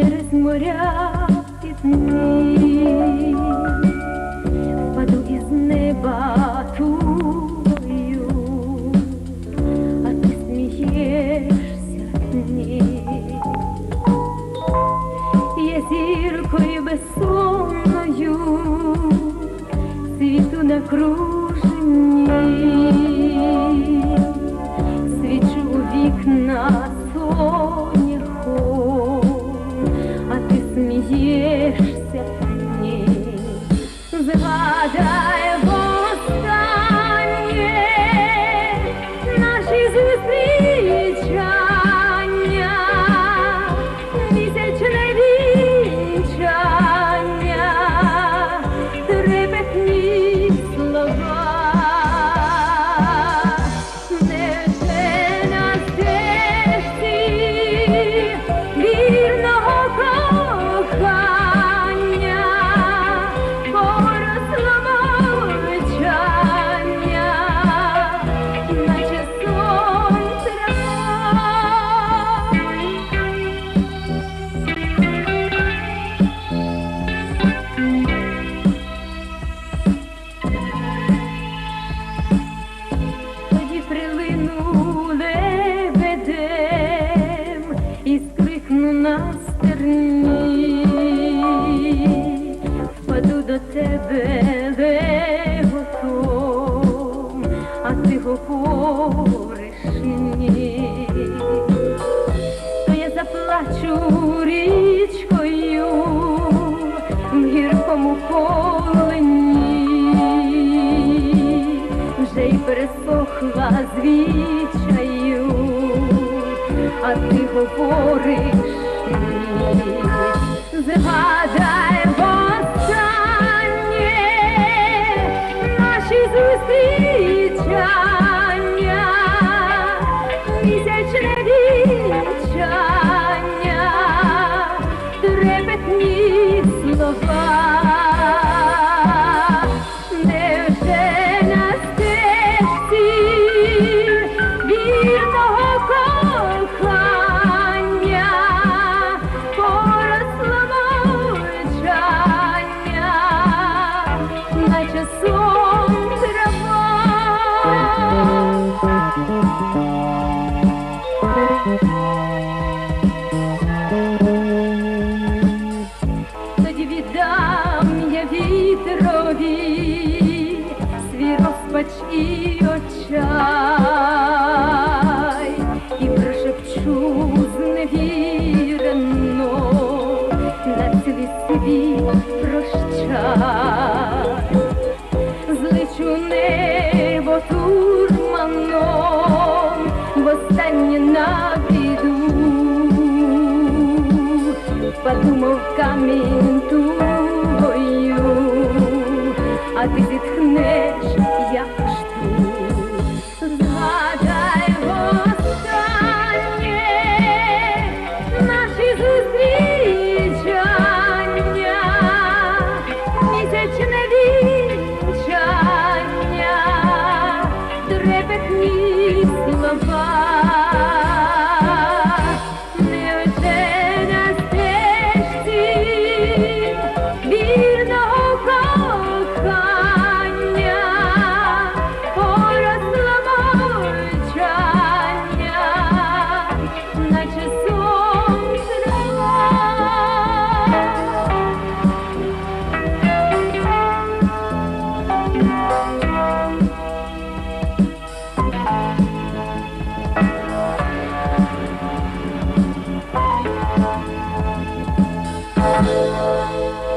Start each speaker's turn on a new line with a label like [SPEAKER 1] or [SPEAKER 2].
[SPEAKER 1] через моря і дні, впаду із неба тую, а ти смієшся ні. Я зіркою безсонною світу накружені, свічу у вікна Згадай пересохла звічаю, а ти говориш. Згадай востаннє наші зустрічання, місячне вінчання, трепетні слова. Наче тоді віддам я вітрові свій розпач і очай, і прошепчу зневірено на цілий світ прощай, востаннє на біду подумав камінь тугою, а ти зітхнеш, як штук. Згадай востаннє наші зустрічання, місячне вінчання. вірного кохання, поросло мовчання, наче сонце Thank you.